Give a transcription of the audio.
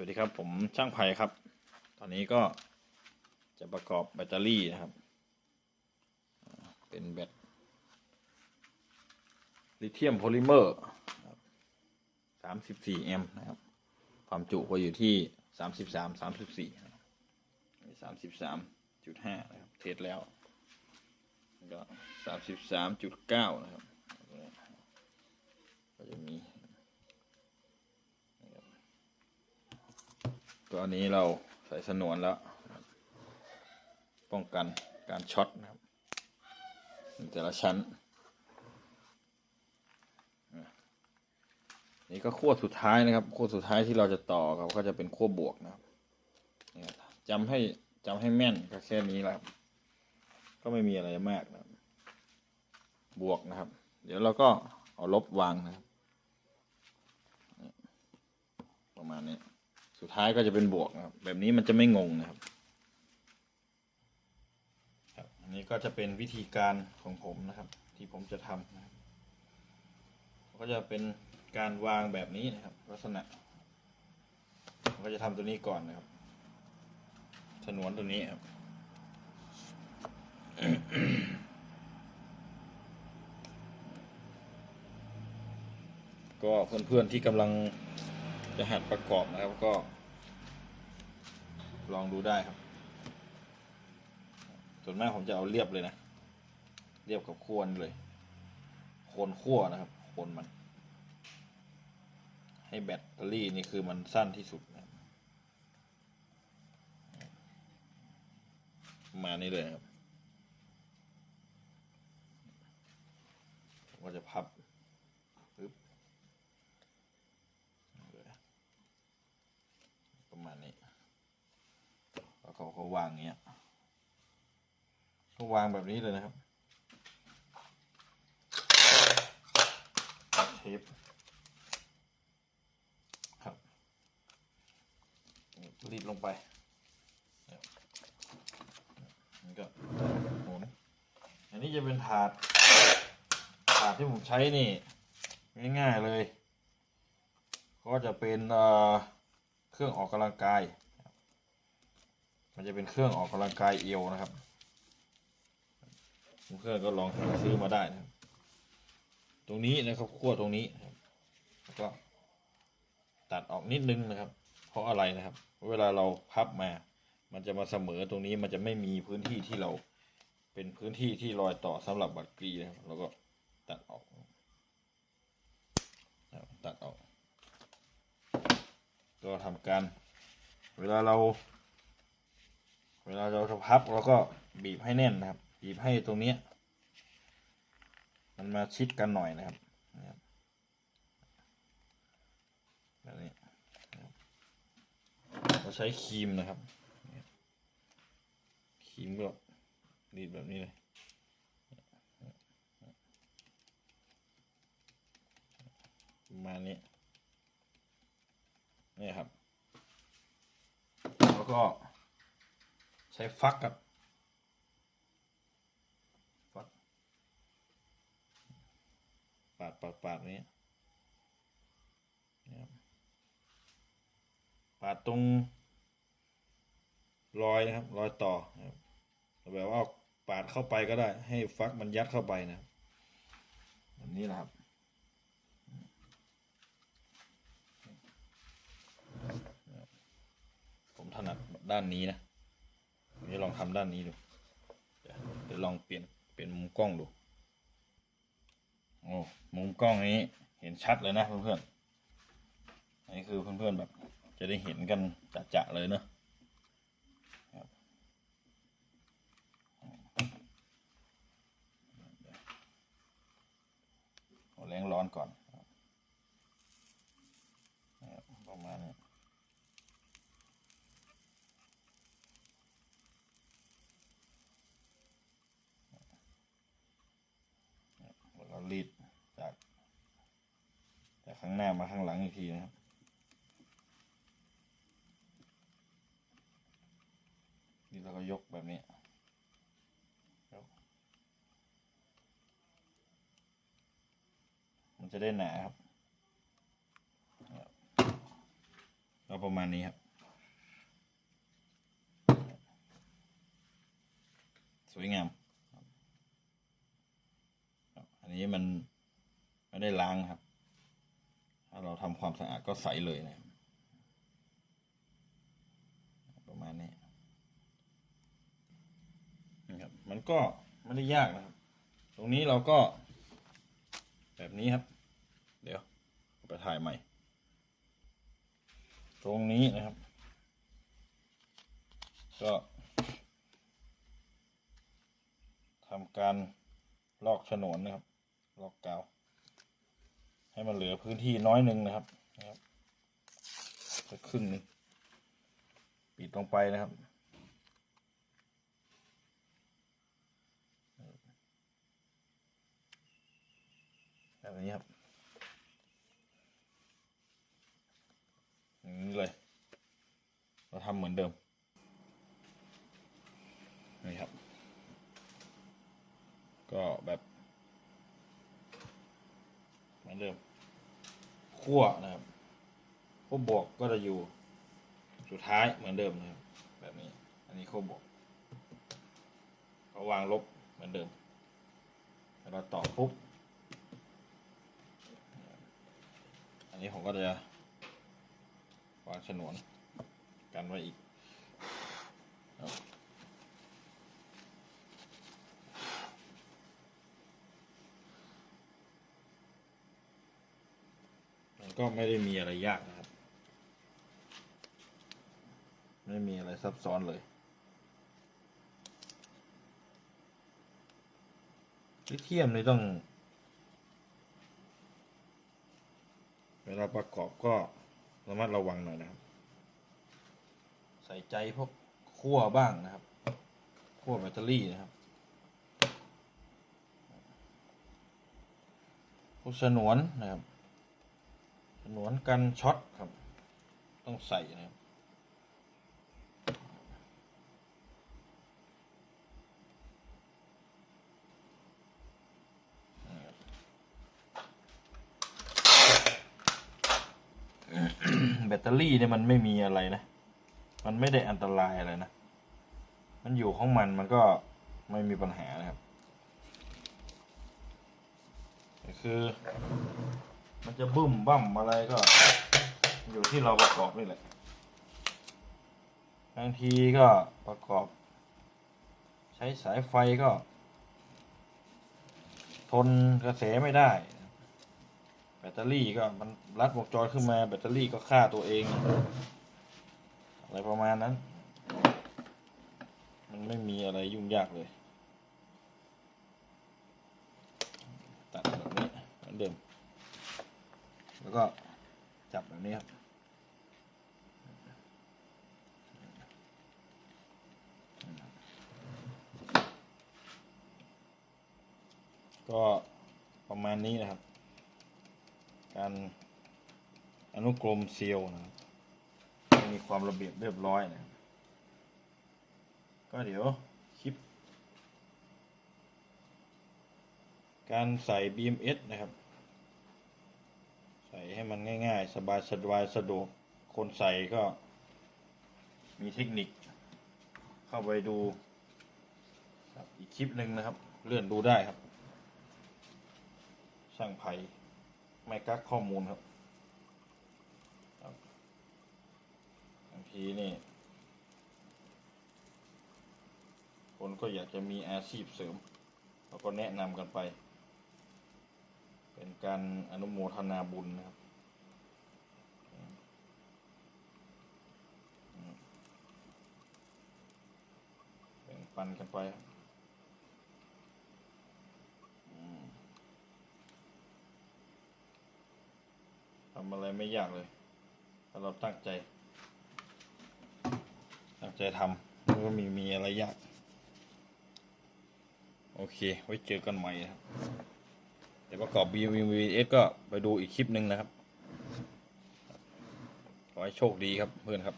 สวัสดีครับผมช่างไผ่ครับ ตอนนี้ก็จะประกอบแบตเตอรี่นะครับ เป็นแบตลิเธียมโพลิเมอร์สามสิบสี่แอมป์นะครับ ความจุก็อยู่ที่สามสิบสามสามสิบสี่สามสิบสามจุดห้านะครับ เทสแล้วแล้วก็สามสิบสามจุดเก้านะครับ ก็จะมี ตัวนี้เราใส่สนวนแล้ว ป้องกันการช็อตนะครับแต่ละชั้น นี่ก็ขั้วสุดท้ายนะครับขั้วสุดท้ายที่เราจะต่อครับก็จะเป็นขั้วบวกนะครับจำให้จำให้แม่นก็แค่นี้แหละครับก็ไม่มีอะไรมากนะครับบวกนะครับ เดี๋ยวเราก็เอาลบวางนะครับ ประมาณนี้ สุดท้ายก็จะเป็นบวกนะครับ แบบนี้มันจะไม่งงนะครับครับอันนี้ก็จะเป็นวิธีการของผมนะครับ ที่ผมจะทำนะครับก็จะเป็นการวางแบบนี้นะครับ ลักษณะก็จะทำตัวนี้ก่อนนะครับฉนวนตัวนี้ครับก็เพื่อนๆที่กำลัง จะหัดประกอบนะครับก็ ลองดูได้ครับ ส่วนมากผมจะเอาเรียบเลยนะ เรียบกับขั้วนเลยโคนขั้วนะครับโคนมัน ให้แบตเตอรี่นี่คือมันสั้นที่สุดนะมานี้เลยครับ ก็จะพับ ประมาณนี้ แล้วเขาวางอย่างเงี้ยก็วางแบบนี้เลยนะครับเทปครับรีดลงไปนี่ก็หมุนอันนี้จะเป็นถาดถาดที่ผมใช้นี่ง่ายๆเลย ก็จะเป็นเครื่องออกกำลังกาย มันจะเป็นเครื่องออกกำลังกายเอวนะครับ เพื่อนก็ลองหาซื้อมาได้นะครับ ตรงนี้นะครับขั้วตรงนี้แล้วก็ตัดออกนิดนึงนะครับ เพราะอะไรนะครับ เวลาเราพับมา มันจะมาเสมอตรงนี้มันจะไม่มีพื้นที่ที่เราเป็นพื้นที่ที่รอยต่อสำหรับบัตรกรีนะครับแล้วก็ตัดออกตัดออก ก็ทำการ เวลาเรา เวลาเราจะพับเราก็บีบให้แน่นนะครับ บีบให้ตรงนี้ มันมาชิดกันหน่อยนะครับแบบนี้เราใช้ครีมนะครับครีมก็รีดแบบนี้เลยประมาณนี้นี่ครับ แล้วก็ ช้ฟักกับฟักปาดปาดปาดนี้ปาดตรงรอยนะครับรอยต่อนะครับแบบว่าปาดเข้าไปก็ได้ ให้ฟักมันยัดเข้าไปนะครับแบบนี้นะครับผมถนัดด้านนี้นะ ลองทำด้านนี้ดู เดี๋ยวลองเปลี่ยนเปลี่ยนมุมกล้องดู โอ้ มุมกล้องนี้เห็นชัดเลยนะเพื่อนๆ อันนี้คือเพื่อนๆแบบจะได้เห็นกันจะๆเลยเนอะครับเอแรงร้อนก่อนนะครับประมาณนี้ แล้วก็ รีดจากจากข้างหน้ามาข้างหลังอีกทีนะครับนี่เราก็ยกแบบนี้มันจะได้หนาครับ เราประมาณนี้ครับ สวยงาม อันนี้มันไม่ได้ล้างครับ ถ้าเราทำความสะอาดก็ใสเลยนะครับประมาณนี้นะครับ มันก็ไม่ได้ยากนะครับ ตรงนี้เราก็แบบนี้ครับ เดี๋ยวไปถ่ายใหม่ ตรงนี้นะครับ ก็ทำการลอกฉนวนนะครับ ลอกกาว ให้มันเหลือพื้นที่น้อยหนึ่งนะครับนะครับสักครึ่งหนึงปิดลงไปนะครับ แบบนี้ครับนี้เลย เราทำเหมือนเดิม นี่ครับ ก็แบบ มือนเดิมขั้วนะครับขั้วบวกก็จะอยู่สุดท้ายเหมือนเดิมนะครับแบบนี้ อันนี้ขั้วบวกก็วางลบเหมือนเดิมแล้วเราต่อปุ๊บ อันนี้ผมก็จะวางฉนวนกันไว้อีกครับมัน ก็ไม่ได้มีอะไรยากนะครับ ไม่มีอะไรซับซ้อนเลย ลิเทียมนี่ต้อง เวลาประกอบก็ระมัดระวังหน่อยนะครับ ใส่ใจพวกขั้วบ้างนะครับขั้วแบตเตอรี่นะครับพวกฉนวนนะครับ ฉนวนกันช็อตครับ ต้องใส่นะครับแบตเตอรี่เนี่ยมันไม่มีอะไรนะ มันไม่ได้อันตรายอะไรนะ มันอยู่ของมันมันก็ไม่มีปัญหานะครับ คือ มันจะบึ้มบั่มอะไรก็ อยู่ที่เราประกอบนี่แหละบางทีก็ประกอบ ใช้สายไฟก็ ทนกระแสไม่ได้ แบตเตอรี่ก็มันรัดวงจรขึ้นมาแบตเตอรี่ก็ฆ่าตัวเอง อะไรประมาณนั้น มันไม่มีอะไรยุ่งยากเลย ตัดแบบนี้เหมือนเดิม แล้วก็จับแบบนี้ครับก็ประมาณนี้นะครับ การอนุกรมเซีลนะครับมีความระเบียบเรียบร้อยนะก็เดี๋ยวคลิป การใส่ BMS นะครับ ใส่ให้มันง่าย ๆ สบายสบายสะดวก คนใส่ก็ มีเทคนิค เข้าไปดูอีกคลิปหนึ่งนะครับ เลื่อนดูได้ครับ ช่างไผ่ไม่กักข้อมูลครับบางทีนี่ คนก็อยากจะมีอาชีพเสริมเราก็แนะนำกันไป เป็นการอนุโมทนาบุญนะครับอืมแบ่งปันกันไปทำอะไรไม่ยากเลย ถ้าเราตั้งใจ ตั้งใจทำมันก็มีมีอะไรยาก โอเค ไว้เจอกันใหม่ครับ แต่ประกอบ BMWS ก็ไปดูอีกคลิปหนึ่งนะครับ ขอให้โชคดีครับเพื่อนครับ